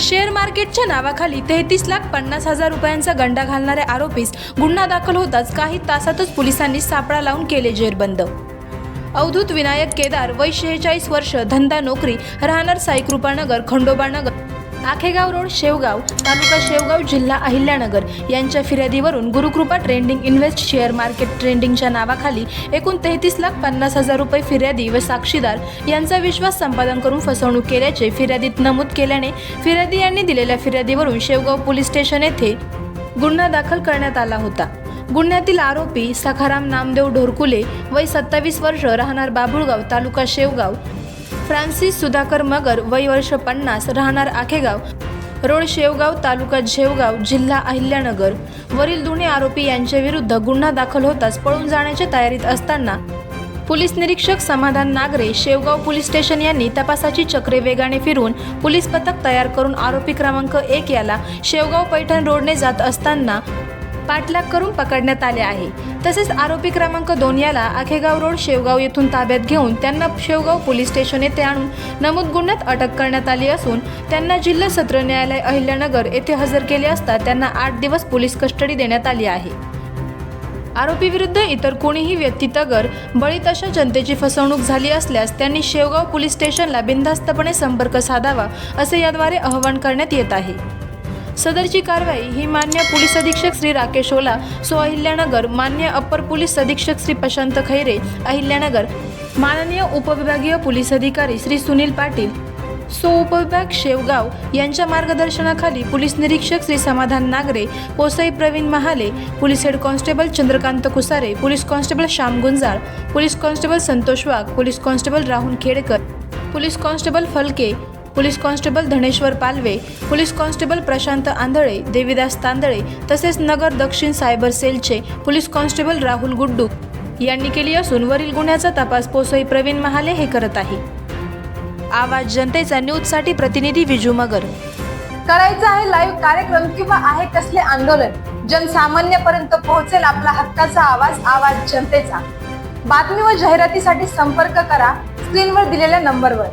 Share मार्केटच्या नावाखाली तेहतीस लाख पन्नास हजार रुपयांचा गंडा घालणाऱ्या आरोपीस गुन्हा दाखल होताच काही तासातच पोलिसांनी सापळा लावून केले जेरबंद. अवधूत विनायक केदार वय शेहेचाळीस वर्ष धंदा नोकरी राहणार साईकृपानगर खंडोबानगर. आखेगाव रोड शेवगाव तालुका शेवगाव जिल्हा अहिल्यानगर यांच्या फिर्यादीवरून Gurukrupa trending invest share market ट्रेंडिंगच्या नावाखाली एकूण तेहतीस लाख पन्नास हजार रुपये फिर्यादी व साक्षीदार यांचा विश्वास संपादन करून फसवणूक केल्याचे फिर्यादीत नमूद केल्याने फिर्यादी यांनी दिलेल्या फिर्यादीवरून शेवगाव पोलीस स्टेशन येथे गुन्हा दाखल करण्यात आला होता. गुन्ह्यातील आरोपी सखाराम नामदेव ढोरकुले वय सत्तावीस वर्ष राहणार बाबुळगाव तालुका शेवगाव फ्रान्सिस सुधाकर मगर वय वर्ष पन्नास राहणार आखेगाव. रोड शेवगाव तालुका शेवगाव जिल्हा अहिल्यानगर. वरील दोन्ही आरोपी यांच्या विरुद्ध गुन्हा दाखल होताच पळून जाण्याच्या तयारीत असताना. पोलीस निरीक्षक समाधान नागरे शेवगाव पोलीस स्टेशन यांनी तपासाची चक्रे वेगाने फिरून पोलीस पथक तयार करून आरोपी क्रमांक एक याला शेवगाव पैठण रोडने जात असताना पाठलाग करून पकडण्यात आले आहे. तसेच आरोपी क्रमांक दोन याला आखेगाव रोड शेवगाव येथून ताब्यात घेऊन त्यांना शेवगाव पोलीस स्टेशन येथे आणून नमूद गुन्ह्यात अटक करण्यात आली असून त्यांना जिल्हा सत्र न्यायालय अहिल्यानगर येथे हजर केले असता त्यांना आठ दिवस पोलीस कस्टडी देण्यात आली आहे. आरोपीविरुद्ध इतर कोणीही व्यक्ती तगर बळीत अशा जनतेची फसवणूक झाली असल्यास त्यांनी शेवगाव पोलीस स्टेशनला बिनधास्तपणे संपर्क साधावा असे याद्वारे आवाहन करण्यात येत आहे. सदरची कारवाई ही मान्य पोलीस अधीक्षक श्री राकेश ओला सो अहिल्यानगर मान्य अप्पर पोलीस अधीक्षक श्री प्रशांत खैरे अहिल्यानगर माननीय उपविभागीय पोलीस अधिकारी श्री सुनील पाटील सो उपविभाग शेवगाव यांच्या मार्गदर्शनाखाली पोलीस निरीक्षक श्री समाधान नागरे पोसई Pravin Mahale police head constable Chandrakant Kusare police constable Shyam Gunjal police constable Santosh Wagh police constable Rahul Khedkar police constable Phalke police constable Dhaneshwar Palve police constable Prashant Andhale Devidas Tandale तसेच नगर दक्षिण cyber सेलचे police constable Rahul Guddu यांनी केली असून वरील गुन्ह्याचा तपास पोसई प्रवीण महाले हे करत आहे. आवाज जनतेचा न्यूजसाठी प्रतिनिधी विजू मगर. करायचं आहे लाईव्ह कार्यक्रम किंवा आहे कसले आंदोलन? जनसामान्यपर्यंत पोहोचेल आपला हक्काचा आवाज आवाज जनतेचा. बातमी व जाहिरातीसाठी संपर्क करा स्क्रीनवर दिलेल्या नंबरवर.